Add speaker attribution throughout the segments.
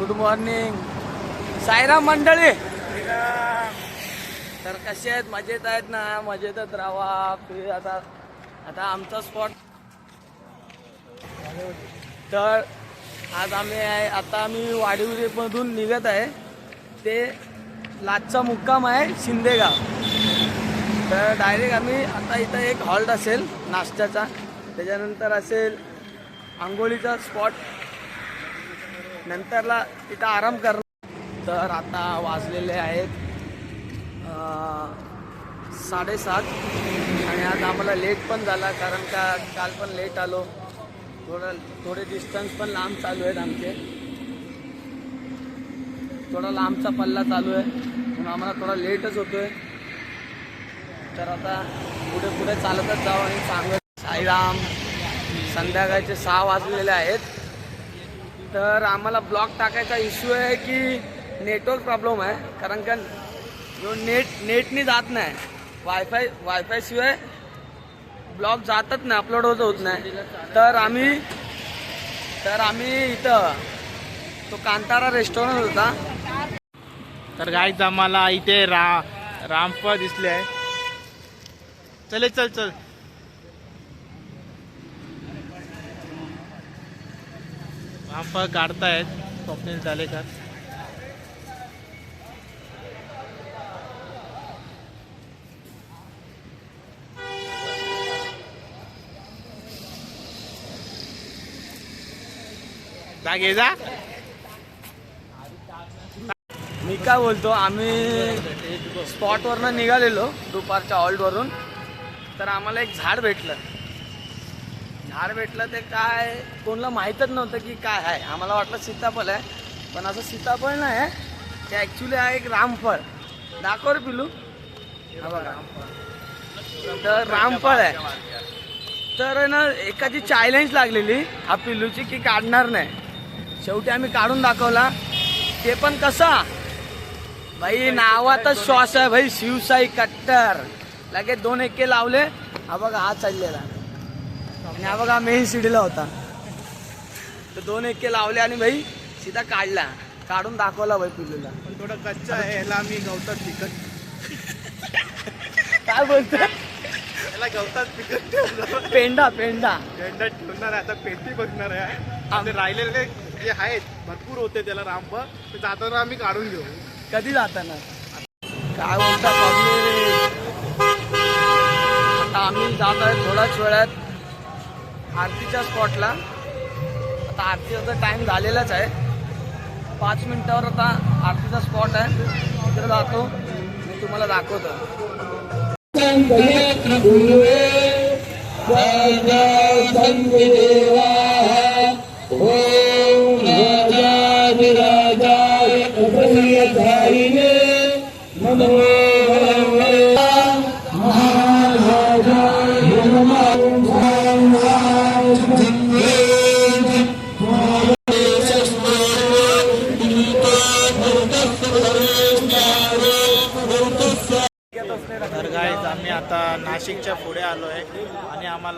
Speaker 1: Good morning Sairam मंडळी. तर कसे आहेत? मजेत आहेत ना? मजेतच राहा. आता आता आमचा स्पॉट तर आज आम्ही आहे आता आम्ही वाडीवरीमधून निघत आहे. ते लाचचा मुक्काम आहे शिंदेगाव. तर डायरेक्ट आम्ही आता इथं एक हॉल्ट असेल नाश्त्याचा. त्याच्यानंतर असेल आंघोळीचा स्पॉट नंतरला तिथं आराम करणार तर आता वाजलेले आहेत साडेसात. आणि आज आम्हाला लेट पण झाला कारण का काल पण लेट आलो. थोडं थोडे डिस्टन्स पण लांब चालू आहेत आमचे. थोडा लांबचा पल्ला चालू आहे. म्हणून आम्हाला थोडा लेटच होतोय. तर आता पुढे पुढे चालतच जाऊ आणि सांगत साईराम संध्याकाळचे सहा वाजलेले आहेत. तर आम्हाला ब्लॉक टाकायचा इश्यू आहे की नेटवर्क प्रॉब्लेम आहे. कारण का जो नेट नेटनी जात नाही. वायफाय वायफाय शिवाय ब्लॉग जातच नाही अपलोड होत होत नाही. तर आम्ही तर आम्ही इथं तो कांतारा रेस्टॉरंट होता.
Speaker 2: तर गाईच आम्हाला इथे रा रामफळ दिसले आहे. चले चल चल. आंबा काढतायत स्वप्नील झालेकर जा जा.
Speaker 1: मी काय बोलतो आम्ही स्पॉटवरनं निघालेलो दुपारच्या हॉल्टवरून तर आम्हाला एक झाड भेटलं. झाड भेटलं ते काय? कोणाला माहीतच नव्हतं की काय आहे. आम्हाला वाटलं सीताफळ आहे पण असं सीताफळ नाही आहे ते ॲक्च्युली आहे एक रामफळ. दाखव रे पिलू हा बघा. तर रामफळ आहे. तर ना एकाची चॅलेंज लागलेली हा पिल्लूची की काढणार नाही. शेवटी आम्ही काढून दाखवला. ते पण कसा? भाई नावातच श्वास आहे भाई शिवसाई कट्टर. लगेच दोन एके लावले. हा बघा हा चाललेला. आणि हा बघा मेन सिडीला होता. तर दोन एके लावले आणि भाई सीधा काढला. काढून दाखवला भाई पिल्लूला.
Speaker 2: पण थोडं कच्चा आहे याला आम्ही गवतात पिकत.
Speaker 1: काय बोलतो
Speaker 2: याला गवतात पिकत ठेवलं.
Speaker 1: पेंडा पेंडा.
Speaker 2: झेंडा ठेवणार आहे आता पेटी बघणार आहे. आणि राहिलेले जे आहेत भरपूर होते त्याला रामफळ ते जाताना आम्ही काढून घेऊ.
Speaker 1: कधी जाताना? काय बोलता आता आम्ही जात आहे थोड्याच वेळात. आरतीच्या स्पॉटला आता आरतीचा टाईम झालेलाच आहे. पाच मिनटावर आता आरतीचा स्पॉट आहे. तिकडे जातो मी तुम्हाला दाखवतो.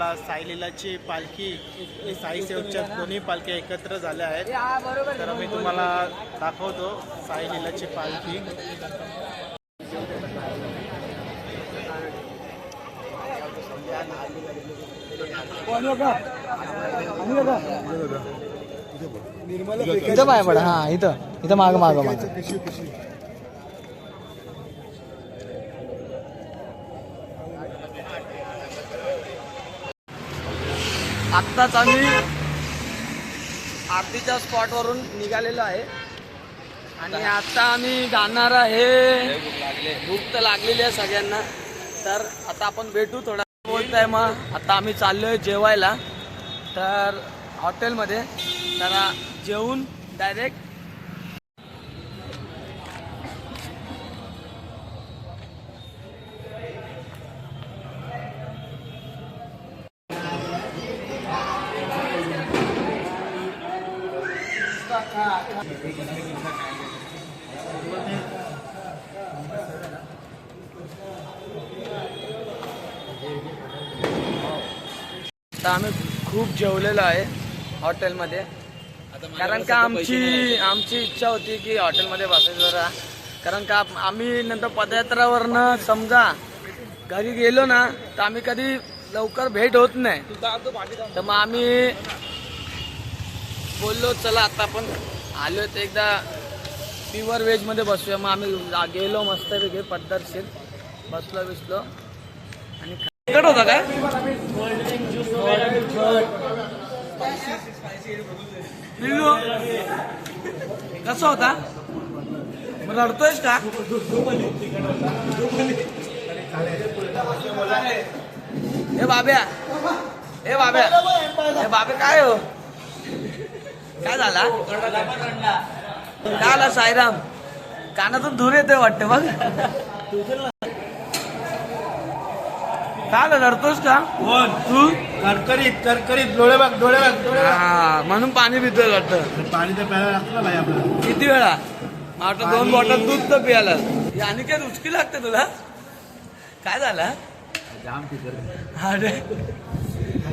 Speaker 2: आम्हाला साईलीलाची पालखी साई सेवकच्या दोन्ही पालख्या एकत्र झाल्या आहेत. तर मी तुम्हाला दाखवतो साईलीलाची पालखी.
Speaker 1: इथं पाय पडा. हा इथं. इथं माग माग माग. आत्ताच आम्ही आरतीच्या स्पॉटवरून निघालेलो आहे. आणि आता आम्ही जाणार आहे. भूक तर लागलेली आहे सगळ्यांना. तर आता आपण भेटू थोडा बोलताय मग. आता आम्ही चाललोय जेवायला. तर हॉटेलमध्ये तर जेवून डायरेक्ट तर आम्ही खूप जेवलेलो आहे हॉटेलमध्ये. कारण का आमची आमची इच्छा होती की हॉटेलमध्ये बसायचं जरा. कारण का आम्ही नंतर पदयात्रावरनं समजा घरी गेलो ना तर आम्ही कधी लवकर भेट होत नाही. तर मग आम्ही बोललो चला आता आपण आलो तर एकदा प्युअर व्हेजमध्ये बसूया. मग आम्ही गेलो मस्त वेगळे पद्धतशीर बसलो बिसलो आणि तिकट होता काय? कसं कसा होता? मग रडतोयस का? हे बाब्या हे बाब्या हे बाबे काय हो? काय झाला? काय आला साईराम? कानातून धूर येतोय वाटतं बघ. काय आलं रडतोस का? तू?
Speaker 2: करकरीत करकरीत डोळे बघ डोळे बघ डोळे
Speaker 1: हा म्हणून पाणी पितोय वाटतं.
Speaker 2: पाणी तर प्यायला लागतं ना भाई आपल्याला.
Speaker 1: किती वेळा? वाटतं दोन बॉटल दूध तर पियाला आणि काय रुचकी लागते तुला. काय झालं? अरे.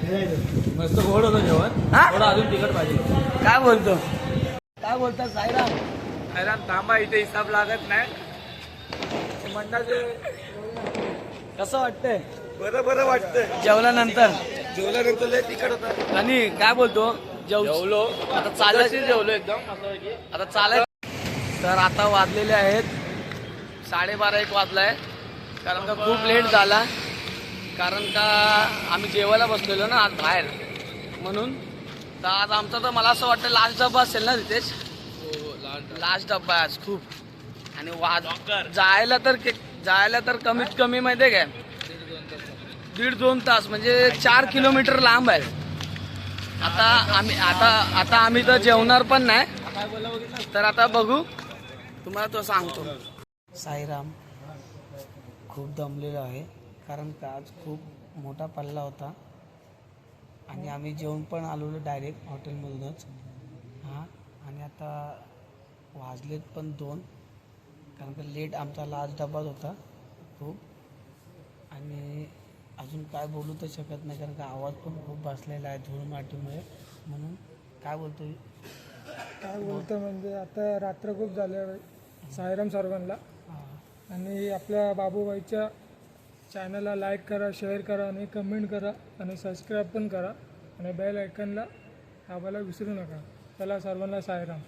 Speaker 2: मस्त गोड होतं जेवण.
Speaker 1: हा?
Speaker 2: थोडं अजून तिखट पाहिजे.
Speaker 1: काय बोलतो? काय बोलता साईराम? साईराम थांबा इथे हिसाब लागत नाही. म्हणतात कसं वाटतंय?
Speaker 2: बरं बरं वाटतंय.
Speaker 1: जेवल्यानंतर?
Speaker 2: जेवल्यानंतर लय तिखट होतं.
Speaker 1: आणि काय बोलतो? जेव जेवलो. आता चालायचे जेवलो एकदम आता चालाय तर आता वाजलेले आहेत. साडेबारा एक वाजलाय. कारण का खूप लेट झाला. कारण का आम्ही जेवायला बसलेलो ना आज बाहेर. म्हणून तर आज आमचा तर मला असं वाटतं लास्ट डब्बा असेल ना रितेश? लास्ट डब्बा आहे आज खूप. आणि वाज जायला तर के- जायला तर कमीत कमी माहिती आहे काय? दीड दोन तास म्हणजे चार किलोमीटर लांब आहे. आता आम्ही आता आता आम्ही तर जेवणार पण नाही. तर आता बघू. तुम्हाला तो सांगतो. साईराम खूप दमलेलो आहे. कारण का आज खूप मोठा पल्ला होता. आणि आम्ही जेवण पण आलेलो डायरेक्ट हॉटेलमधूनच हां आणि आता वाजलेत पण दोन. कारण का लेट आमचा लास्ट डबाच होता खूप. आणि अजून काय बोलू तर शकत नाही कारण का आवाज पण खूप बसलेला आहे धूळ मातीमुळे. म्हणून काय बोलतो?
Speaker 3: काय बोलतं म्हणजे आता रात्र खूप झाल्या साईराम सर्वांना आणि आपल्या बाबूबाईच्या चॅनलला लाईक करा शेअर करा आणि कमेंट करा आणि सबस्क्राईब पण करा. आणि बेल आयकनला दाबायला विसरू नका. चला सर्वांना सायराम.